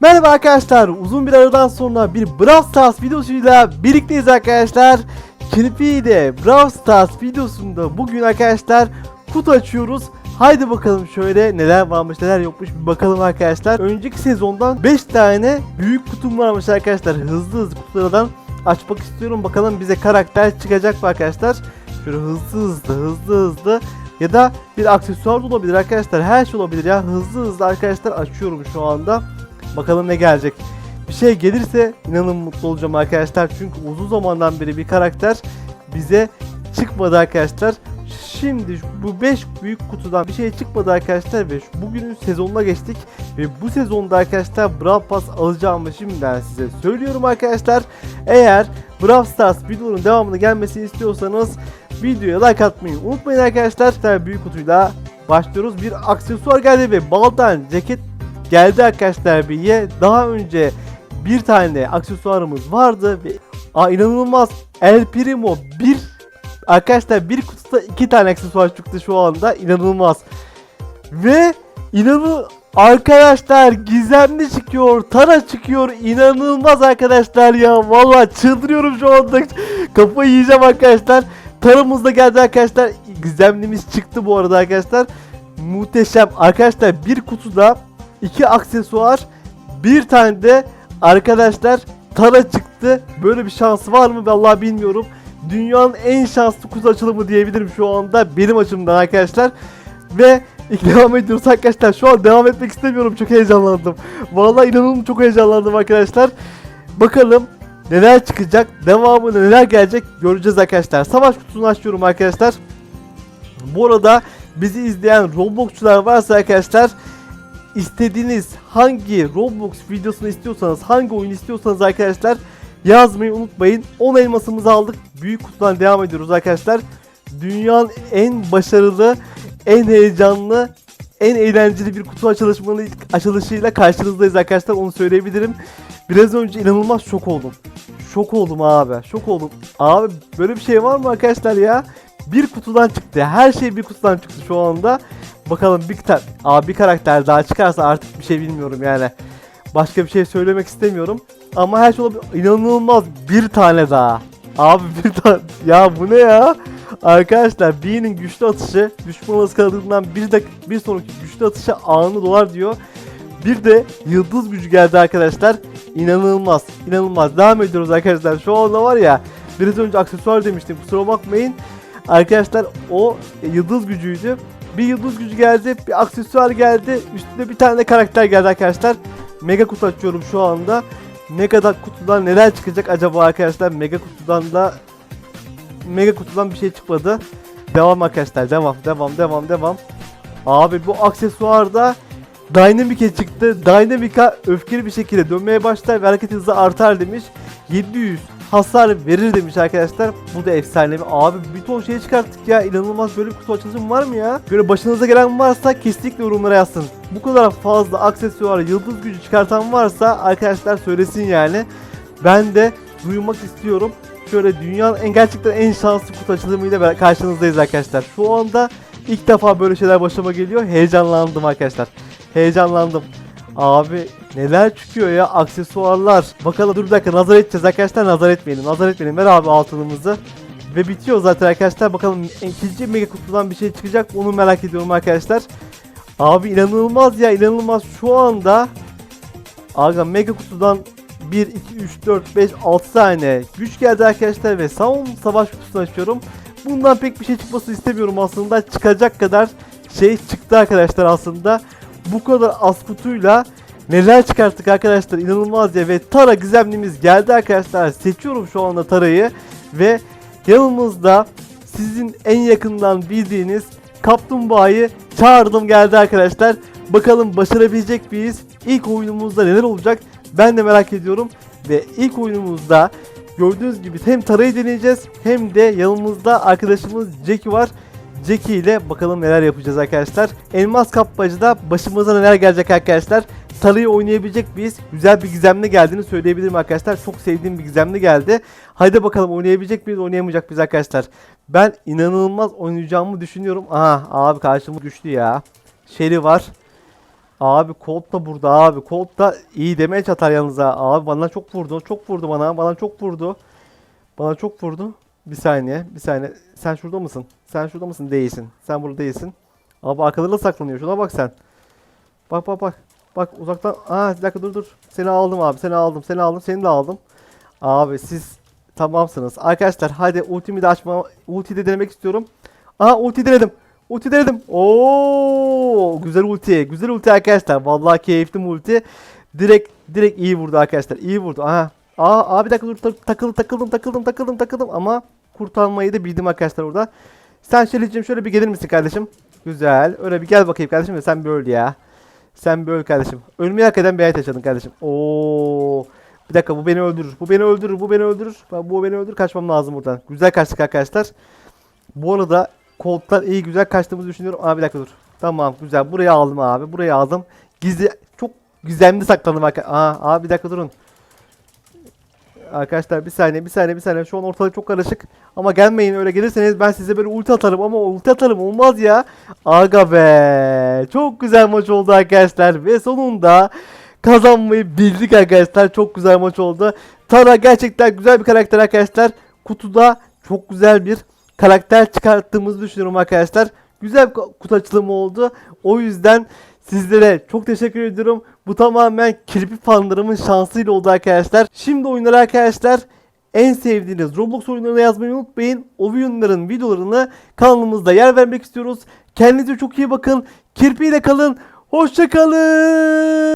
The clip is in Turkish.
Merhaba arkadaşlar. Uzun bir aradan sonra bir Brawl Stars videosuyla birlikteyiz arkadaşlar. Kirpi'de Brawl Stars videosunda bugün arkadaşlar kutu açıyoruz. Haydi bakalım şöyle neler varmış neler yokmuş bir bakalım arkadaşlar. Önceki sezondan 5 tane büyük kutum varmış arkadaşlar. Hızlı hızlı kutulardan açmak istiyorum. Bakalım bize karakter çıkacak mı arkadaşlar. Şöyle hızlı hızlı hızlı hızlı ya da bir aksesuar da olabilir arkadaşlar. Her şey olabilir ya. Hızlı hızlı arkadaşlar açıyorum şu anda. Bakalım ne gelecek. Bir şey gelirse inanın mutlu olacağım arkadaşlar. Çünkü uzun zamandan beri bir karakter bize çıkmadı arkadaşlar. Şimdi bu 5 büyük kutudan bir şey çıkmadı arkadaşlar ve bugünün sezonuna geçtik. Ve bu sezonda arkadaşlar Brawl Pass alacağımı şimdiden size söylüyorum arkadaşlar. Eğer Brawl Stars videonun devamını gelmesini istiyorsanız videoya like atmayı unutmayın arkadaşlar. Bir büyük kutuyla başlıyoruz. Bir aksesuar geldi ve baldan ceket geldi arkadaşlar bir Daha önce bir tane aksesuarımız vardı ve Aa, inanılmaz. El Primo bir. Arkadaşlar bir kutuda iki tane aksesuar çıktı şu anda. İnanılmaz. Ve inanın arkadaşlar gizemli çıkıyor Tara çıkıyor. İnanılmaz arkadaşlar ya. Vallahi çıldırıyorum şu anda. Kafayı yiyeceğim arkadaşlar. Taramız da geldi arkadaşlar. Gizemlimiz çıktı bu arada arkadaşlar. Muhteşem. Arkadaşlar bir kutuda iki aksesuar bir tane de arkadaşlar Tara çıktı. Böyle bir şansı var mı? Vallahi bilmiyorum. Dünyanın en şanslı kutu açılımı diyebilirim şu anda benim açımdan arkadaşlar. Ve devam ediyoruz arkadaşlar. Şu an devam etmek istemiyorum. Çok heyecanlandım. Vallahi inanılmaz çok heyecanlandım arkadaşlar. Bakalım neler çıkacak devamı neler gelecek göreceğiz arkadaşlar. Savaş kutusunu açıyorum arkadaşlar. Bu arada bizi izleyen Roblox'çular varsa arkadaşlar istediğiniz hangi Roblox videosunu istiyorsanız, hangi oyun istiyorsanız arkadaşlar yazmayı unutmayın. 10 elmasımızı aldık. Büyük kutudan devam ediyoruz arkadaşlar. Dünyanın en başarılı, en heyecanlı, en eğlenceli bir kutu açılışının açılışıyla karşınızdayız arkadaşlar. Onu söyleyebilirim. Biraz önce inanılmaz şok oldum. Şok oldum abi. Şok oldum. Abi böyle bir şey var mı arkadaşlar ya? Bir kutudan çıktı. Her şey bir kutudan çıktı şu anda. Bakalım bir, Aa, bir karakter daha çıkarsa artık bir şey bilmiyorum yani. Başka bir şey söylemek istemiyorum. Ama her şey olabilir. İnanılmaz bir tane daha. Abi bir tane. Ya bu ne ya? Arkadaşlar B'nin güçlü atışı düşman ıskaladığından bir, dak bir sonraki güçlü atışa anı dolar diyor. Bir de yıldız gücü geldi arkadaşlar. İnanılmaz. inanılmaz. Devam ediyoruz arkadaşlar. Şu anda var ya biraz önce aksesuar demiştim. Kusura bakmayın. Arkadaşlar o yıldız gücüydü. Bir yıldız gücü geldi, bir aksesuar geldi, üstünde bir tane de karakter geldi arkadaşlar. Mega kutu açıyorum şu anda. Mega kutudan neler çıkacak acaba arkadaşlar? Mega kutudan da Mega kutudan bir şey çıkmadı. Devam arkadaşlar, devam, devam, devam, devam. Abi bu aksesuarda Dynamic'e çıktı. Dynamic'a öfkeli bir şekilde dönmeye başlar ve hareket hızı artar demiş. 700 hasar verir demiş arkadaşlar. Bu da efsanevi. Abi bir ton şey çıkarttık ya. İnanılmaz böyle bir kutu açılışım var mı ya? Böyle başınıza gelen varsa kesinlikle yorumlara yazsın. Bu kadar fazla aksesuar, yıldız gücü çıkartan varsa arkadaşlar söylesin yani. Ben de duymak istiyorum. Şöyle dünyanın en gerçekten en şanslı kutu açılımıyla karşınızdayız arkadaşlar. Şu anda ilk defa böyle şeyler başıma geliyor. Heyecanlandım arkadaşlar. Heyecanlandım. Abi neler çıkıyor ya aksesuarlar. Bakalım dur bir dakika nazar edeceğiz arkadaşlar nazar etmeyelim. Nazar etmeyelim ver abi altınımızı. Ve bitiyor zaten arkadaşlar. Bakalım ikinci mega kutudan bir şey çıkacak onu merak ediyorum arkadaşlar. Abi inanılmaz ya inanılmaz şu anda. Aga mega kutudan 1, 2, 3, 4, 5, 6 tane güç geldi arkadaşlar ve son savaş kutusunu açıyorum. Bundan pek bir şey çıkmasını istemiyorum aslında. Çıkacak kadar şey çıktı arkadaşlar aslında. Bu kadar az kutuyla neler çıkarttık arkadaşlar inanılmaz ya ve Tara gizemlimiz geldi arkadaşlar. Seçiyorum şu anda Tara'yı ve yanımızda sizin en yakından bildiğiniz Kaplumbağa'yı çağırdım geldi arkadaşlar. Bakalım başarabilecek miyiz? İlk oyunumuzda neler olacak? Ben de merak ediyorum. Ve ilk oyunumuzda gördüğünüz gibi hem Tara'yı deneyeceğiz hem de yanımızda arkadaşımız Jackie var. Jackie ile bakalım neler yapacağız arkadaşlar. Elmas kapmacıda başımıza neler gelecek arkadaşlar. Tara'yı oynayabilecek miyiz? Güzel bir gizemli geldiğini söyleyebilirim arkadaşlar. Çok sevdiğim bir gizemli geldi. Haydi bakalım oynayabilecek miyiz, oynayamayacak mıyız arkadaşlar. Ben inanılmaz oynayacağımı düşünüyorum. Aha abi karşımız güçlü ya. Shelly var. Abi Colt da burada abi. Colt da iyi demeye çatar yalnız ha. Abi bana çok vurdu. Çok vurdu bana. Bana çok vurdu. Bana çok vurdu. Bir saniye. Bir saniye. Sen şurada mısın? Sen şurada mısın? Değilsin. Sen burada değilsin. Abi arkalarında saklanıyor. Şuna bak sen. Bak bak bak. Bak uzaktan. Aa bir dakika dur dur. Seni aldım abi. Seni aldım. Seni aldım. Seni de aldım. Abi siz tamamsınız. Arkadaşlar hadi ultimi de açma. Ultiyi de denemek istiyorum. Aa ulti denedim. Ulti denedim. Oo güzel ulti. Güzel ulti arkadaşlar. Vallahi keyifli ulti. Direkt direkt iyi vurdu arkadaşlar. İyi vurdu. Aha. Aa abi bir dakika dur tak- takıldım takıldım takıldım takıldım takıldım ama kurtarmayı da bildim arkadaşlar orada. Sen Şerif'cim şöyle bir gelir misin kardeşim? Güzel. Öyle bir gel bakayım kardeşim de sen bir öl ya. Sen bir öl kardeşim. Ölmeyi hak eden bir hayat yaşadın kardeşim. Oo. Bir dakika bu beni öldürür. Bu beni öldürür. Bu beni öldürür. Bu beni öldürür. Kaçmam lazım buradan. Güzel kaçtık arkadaşlar. Bu arada Colt'tan iyi güzel kaçtığımızı düşünüyorum. Aa bir dakika dur. Tamam güzel. Burayı aldım abi. Burayı aldım. Gizli çok gizemli sakladım arkadaşlar. Aa abi bir dakika durun. Arkadaşlar bir saniye bir saniye bir saniye. Şu an ortalık çok karışık. Ama gelmeyin öyle gelirseniz ben size böyle ulti atarım ama ulti atarım olmaz ya. Aga be. Çok güzel maç oldu arkadaşlar ve sonunda kazanmayı bildik arkadaşlar. Çok güzel maç oldu. Tara gerçekten güzel bir karakter arkadaşlar. Kutuda çok güzel bir karakter çıkarttığımızı düşünüyorum arkadaşlar. Güzel bir kutu açılımı oldu. O yüzden sizlere çok teşekkür ediyorum. Bu tamamen kirpi fanlarımın şansıyla oldu arkadaşlar. Şimdi oyunları arkadaşlar en sevdiğiniz Roblox oyunlarına yazmayı unutmayın. O oyunların videolarını kanalımızda yer vermek istiyoruz. Kendinize çok iyi bakın. Kirpiyle kalın. Hoşçakalın.